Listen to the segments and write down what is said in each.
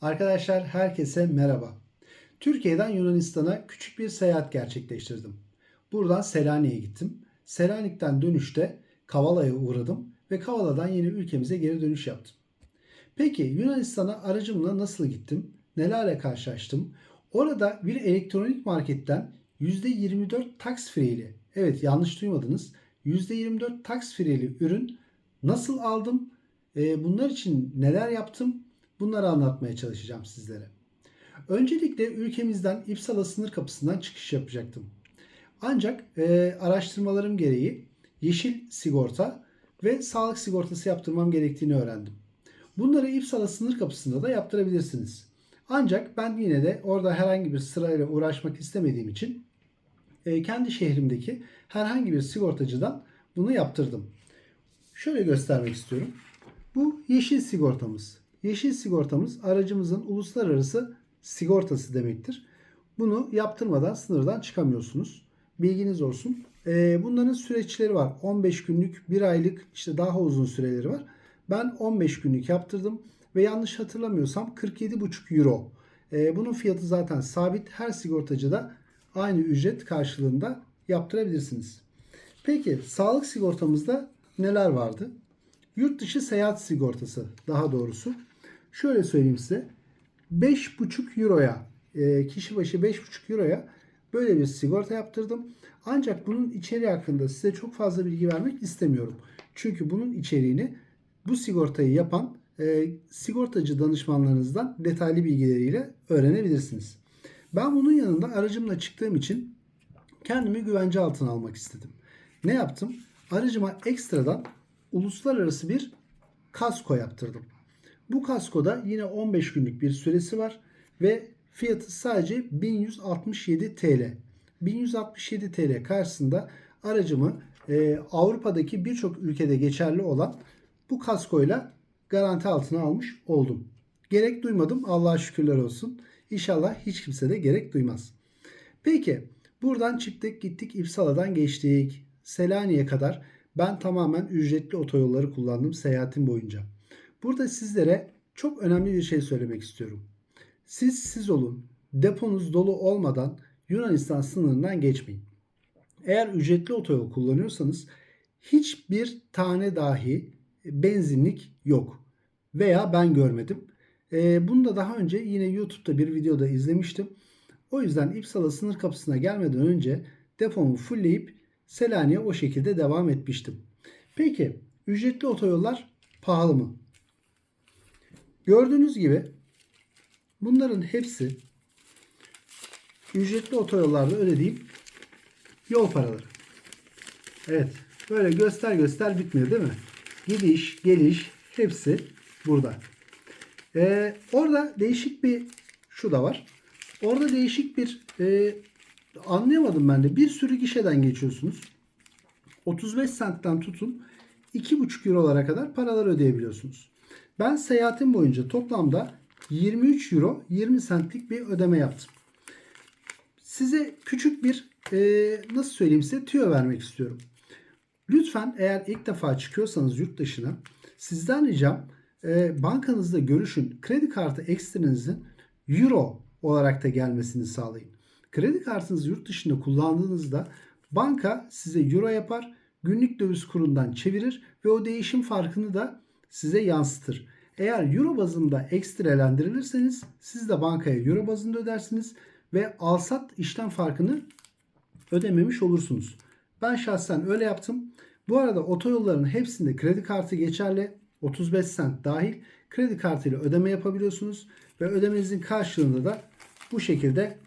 Arkadaşlar herkese merhaba. Türkiye'den Yunanistan'a küçük bir seyahat gerçekleştirdim. Buradan Selanik'e gittim. Selanik'ten dönüşte Kavala'ya uğradım ve Kavala'dan yine ülkemize geri dönüş yaptım. Peki Yunanistan'a aracımla nasıl gittim? Nelerle karşılaştım? Orada bir elektronik marketten %24 tax free'li, evet yanlış duymadınız, %24 tax free'li ürün nasıl aldım? Ee, Bunlar için neler yaptım? Bunları anlatmaya çalışacağım sizlere. Öncelikle ülkemizden İpsala sınır kapısından çıkış yapacaktım. Ancak e, araştırmalarım gereği yeşil sigorta ve sağlık sigortası yaptırmam gerektiğini öğrendim. Bunları İpsala sınır kapısında da yaptırabilirsiniz. Ancak ben yine de orada herhangi bir sırayla uğraşmak istemediğim için e, kendi şehrimdeki herhangi bir sigortacıdan bunu yaptırdım. Şöyle göstermek istiyorum. Bu yeşil sigortamız. Yeşil sigortamız aracımızın uluslararası sigortası demektir. Bunu yaptırmadan sınırdan çıkamıyorsunuz. Bilginiz olsun. Ee, bunların süreçleri var. 15 günlük, 1 aylık, işte daha uzun süreleri var. Ben 15 günlük yaptırdım ve yanlış hatırlamıyorsam 47,5 euro. Ee, bunun fiyatı zaten sabit. Her sigortacıda aynı ücret karşılığında yaptırabilirsiniz. Peki sağlık sigortamızda neler vardı? Yurt dışı seyahat sigortası daha doğrusu. Şöyle söyleyeyim size. 5,5 euroya e, kişi başı 5,5 euroya böyle bir sigorta yaptırdım. Ancak bunun içeriği hakkında size çok fazla bilgi vermek istemiyorum. Çünkü bunun içeriğini bu sigortayı yapan e, sigortacı danışmanlarınızdan detaylı bilgileriyle öğrenebilirsiniz. Ben bunun yanında aracımla çıktığım için kendimi güvence altına almak istedim. Ne yaptım? Aracıma ekstradan uluslararası bir kasko yaptırdım. Bu kaskoda yine 15 günlük bir süresi var ve fiyatı sadece 1167 TL. 1167 TL karşısında aracımı e, Avrupa'daki birçok ülkede geçerli olan bu kaskoyla garanti altına almış oldum. Gerek duymadım Allah'a şükürler olsun. İnşallah hiç kimse de gerek duymaz. Peki buradan çıktık gittik İpsala'dan geçtik. Selanik'e kadar ben tamamen ücretli otoyolları kullandım seyahatim boyunca. Burada sizlere çok önemli bir şey söylemek istiyorum. Siz siz olun. Deponuz dolu olmadan Yunanistan sınırından geçmeyin. Eğer ücretli otoyol kullanıyorsanız hiçbir tane dahi benzinlik yok. Veya ben görmedim. Ee, bunu da daha önce yine YouTube'da bir videoda izlemiştim. O yüzden İpsala sınır kapısına gelmeden önce depomu fullleyip Selanik'e o şekilde devam etmiştim. Peki ücretli otoyollar pahalı mı? Gördüğünüz gibi bunların hepsi ücretli otoyollarda ödediğim yol paraları. Evet. Böyle göster göster bitmiyor değil mi? Gidiş, geliş hepsi burada. Ee, orada değişik bir şu da var. Orada değişik bir e, anlayamadım ben de. Bir sürü gişeden geçiyorsunuz. 35 centten tutun 2,5 eurolara kadar paralar ödeyebiliyorsunuz. Ben seyahatim boyunca toplamda 23 euro 20 centlik bir ödeme yaptım. Size küçük bir e, nasıl söyleyeyim size tüyo vermek istiyorum. Lütfen eğer ilk defa çıkıyorsanız yurt dışına sizden ricam e, bankanızda görüşün. Kredi kartı ekstranızın euro olarak da gelmesini sağlayın. Kredi kartınızı yurt dışında kullandığınızda banka size euro yapar, günlük döviz kurundan çevirir ve o değişim farkını da size yansıtır. Eğer euro bazında ekstrelendirirseniz siz de bankaya euro bazında ödersiniz ve alsat işlem farkını ödememiş olursunuz. Ben şahsen öyle yaptım. Bu arada otoyolların hepsinde kredi kartı geçerli. 35 cent dahil kredi kartıyla ödeme yapabiliyorsunuz ve ödemenizin karşılığında da bu şekilde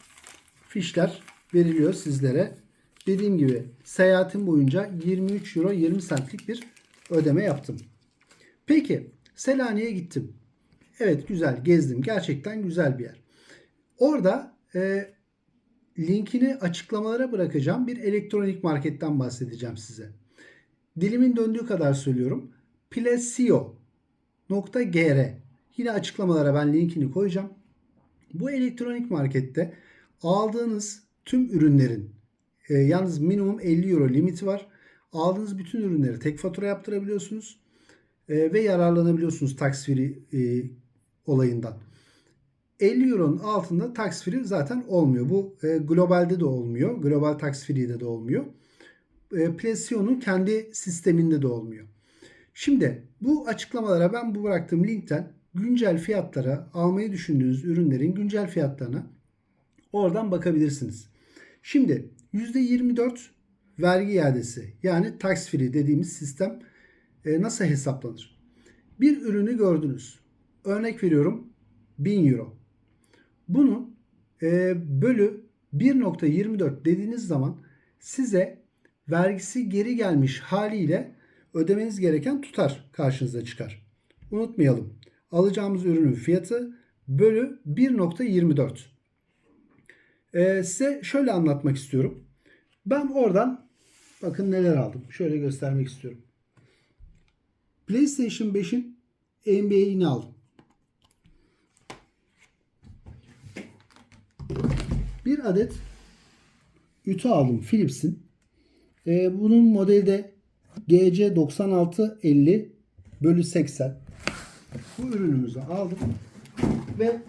fişler veriliyor sizlere. Dediğim gibi seyahatim boyunca 23 euro 20 centlik bir ödeme yaptım. Peki Selanik'e gittim. Evet güzel gezdim. Gerçekten güzel bir yer. Orada e, linkini açıklamalara bırakacağım bir elektronik marketten bahsedeceğim size. Dilimin döndüğü kadar söylüyorum. Plesio.gr Yine açıklamalara ben linkini koyacağım. Bu elektronik markette aldığınız tüm ürünlerin e, yalnız minimum 50 euro limiti var. Aldığınız bütün ürünleri tek fatura yaptırabiliyorsunuz e, ve yararlanabiliyorsunuz tax free e, olayından. 50 euronun altında tax free zaten olmuyor. Bu e, globalde de olmuyor. Global tax free'de de olmuyor. E, Plesio'nun kendi sisteminde de olmuyor. Şimdi bu açıklamalara ben bu bıraktığım linkten güncel fiyatlara almayı düşündüğünüz ürünlerin güncel fiyatlarına oradan bakabilirsiniz. Şimdi %24 vergi iadesi yani tax free dediğimiz sistem e, nasıl hesaplanır? Bir ürünü gördünüz. Örnek veriyorum 1000 euro. Bunu e, bölü 1.24 dediğiniz zaman size vergisi geri gelmiş haliyle ödemeniz gereken tutar karşınıza çıkar. Unutmayalım. Alacağımız ürünün fiyatı bölü 1.24. Ee, size şöyle anlatmak istiyorum. Ben oradan bakın neler aldım. Şöyle göstermek istiyorum. PlayStation 5'in NBA'ini aldım. Bir adet ütü aldım Philips'in. Ee, bunun modeli de GC9650 bölü 80. Bu ürünümüzü aldım ve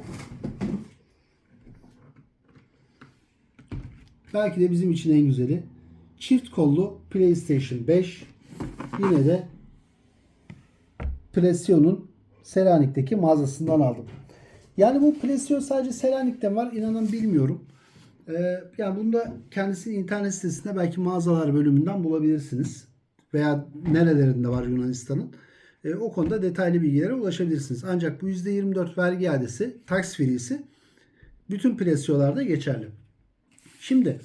belki de bizim için en güzeli çift kollu PlayStation 5 yine de Plesio'nun Selanik'teki mağazasından aldım. Yani bu Plesio sadece Selanik'te var inanın bilmiyorum. Ee, yani bunu da kendisinin internet sitesinde belki mağazalar bölümünden bulabilirsiniz. Veya nerelerinde var Yunanistan'ın. Ee, o konuda detaylı bilgilere ulaşabilirsiniz. Ancak bu %24 vergi iadesi, tax free'si bütün Plesio'larda geçerli. Şimdi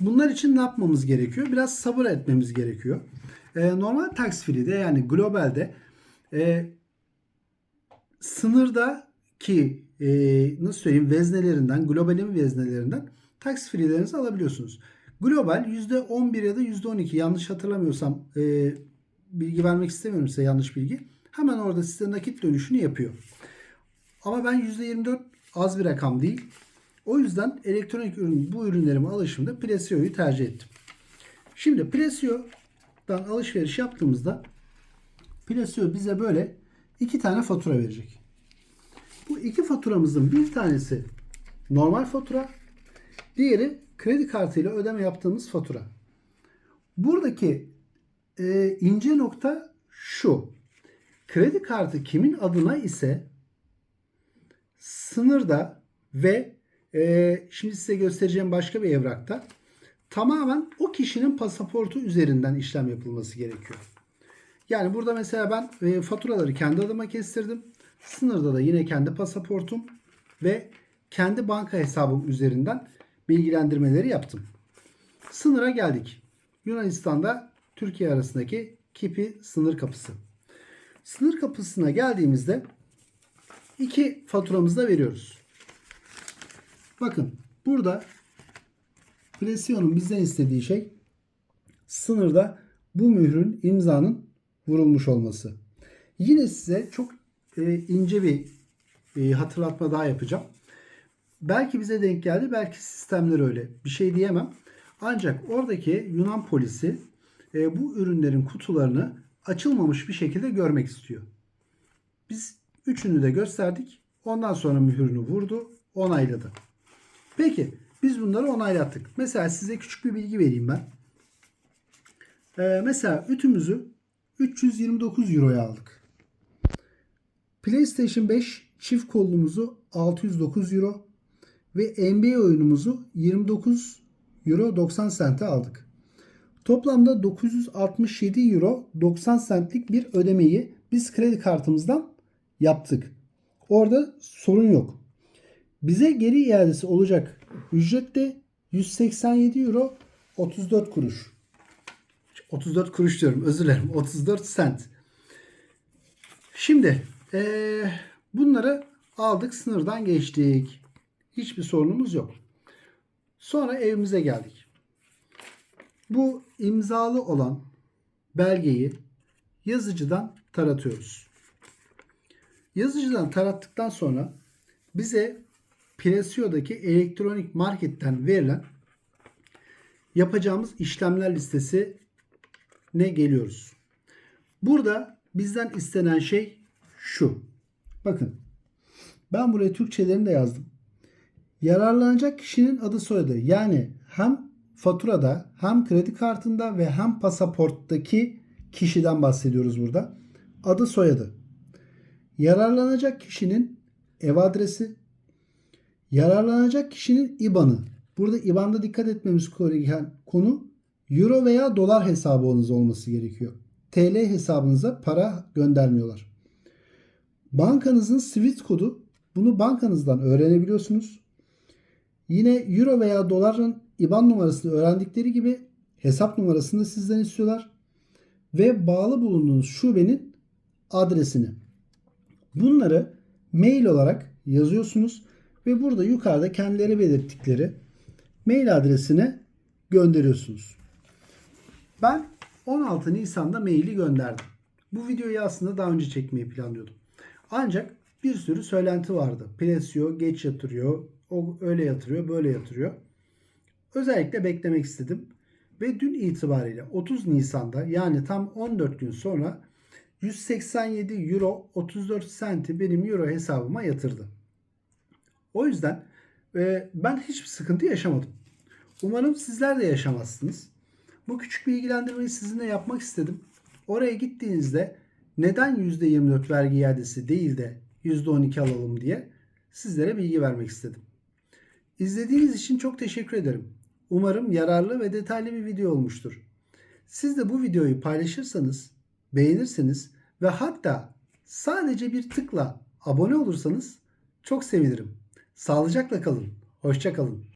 bunlar için ne yapmamız gerekiyor? Biraz sabır etmemiz gerekiyor. Ee, normal tax free'de yani globalde e, sınırdaki e, nasıl söyleyeyim veznelerinden, globalin veznelerinden tax free'lerinizi alabiliyorsunuz. Global %11 ya da %12 yanlış hatırlamıyorsam e, bilgi vermek istemiyorum size yanlış bilgi. Hemen orada size nakit dönüşünü yapıyor. Ama ben %24 az bir rakam değil. O yüzden elektronik ürün bu ürünlerime alışımda Presio'yu tercih ettim. Şimdi Presio'dan alışveriş yaptığımızda Presio bize böyle iki tane fatura verecek. Bu iki faturamızın bir tanesi normal fatura, diğeri kredi kartıyla ödeme yaptığımız fatura. Buradaki e, ince nokta şu. Kredi kartı kimin adına ise sınırda ve e, şimdi size göstereceğim başka bir evrakta tamamen o kişinin pasaportu üzerinden işlem yapılması gerekiyor. Yani burada mesela ben e, faturaları kendi adıma kestirdim. Sınırda da yine kendi pasaportum ve kendi banka hesabım üzerinden bilgilendirmeleri yaptım. Sınıra geldik. Yunanistan'da Türkiye arasındaki Kipi sınır kapısı. Sınır kapısına geldiğimizde iki faturamızı da veriyoruz. Bakın burada Plesio'nun bizden istediği şey sınırda bu mührün imzanın vurulmuş olması. Yine size çok e, ince bir e, hatırlatma daha yapacağım. Belki bize denk geldi, belki sistemler öyle. Bir şey diyemem. Ancak oradaki Yunan polisi e, bu ürünlerin kutularını açılmamış bir şekilde görmek istiyor. Biz üçünü de gösterdik. Ondan sonra mühürünü vurdu, onayladı. Peki biz bunları onaylattık. Mesela size küçük bir bilgi vereyim ben. Ee, mesela ütümüzü 329 euroya aldık. PlayStation 5 çift kollumuzu 609 euro ve NBA oyunumuzu 29 euro 90 sente aldık. Toplamda 967 euro 90 centlik bir ödemeyi biz kredi kartımızdan yaptık. Orada sorun yok. Bize geri iadesi olacak ücret de 187 euro 34 kuruş. 34 kuruş diyorum özür dilerim 34 sent. Şimdi ee, bunları aldık sınırdan geçtik. Hiçbir sorunumuz yok. Sonra evimize geldik. Bu imzalı olan belgeyi yazıcıdan taratıyoruz. Yazıcıdan tarattıktan sonra bize Presio'daki elektronik marketten verilen yapacağımız işlemler listesi ne geliyoruz. Burada bizden istenen şey şu. Bakın. Ben buraya Türkçelerini de yazdım. Yararlanacak kişinin adı soyadı. Yani hem faturada hem kredi kartında ve hem pasaporttaki kişiden bahsediyoruz burada. Adı soyadı. Yararlanacak kişinin ev adresi. Yararlanacak kişinin IBAN'ı. Burada IBAN'da dikkat etmemiz gereken konu Euro veya dolar hesabınız olması gerekiyor. TL hesabınıza para göndermiyorlar. Bankanızın Swift kodu bunu bankanızdan öğrenebiliyorsunuz. Yine euro veya doların IBAN numarasını öğrendikleri gibi hesap numarasını da sizden istiyorlar. Ve bağlı bulunduğunuz şubenin adresini. Bunları mail olarak yazıyorsunuz ve burada yukarıda kendileri belirttikleri mail adresine gönderiyorsunuz. Ben 16 Nisan'da maili gönderdim. Bu videoyu aslında daha önce çekmeyi planlıyordum. Ancak bir sürü söylenti vardı. Plesio geç yatırıyor, o öyle yatırıyor, böyle yatırıyor. Özellikle beklemek istedim. Ve dün itibariyle 30 Nisan'da yani tam 14 gün sonra 187 euro 34 senti benim euro hesabıma yatırdı. O yüzden e, ben hiçbir sıkıntı yaşamadım. Umarım sizler de yaşamazsınız. Bu küçük bilgilendirmeyi sizinle yapmak istedim. Oraya gittiğinizde neden %24 vergi iadesi değil de %12 alalım diye sizlere bilgi vermek istedim. İzlediğiniz için çok teşekkür ederim. Umarım yararlı ve detaylı bir video olmuştur. Siz de bu videoyu paylaşırsanız, beğenirseniz ve hatta sadece bir tıkla abone olursanız çok sevinirim. Sağlıcakla kalın. Hoşça kalın.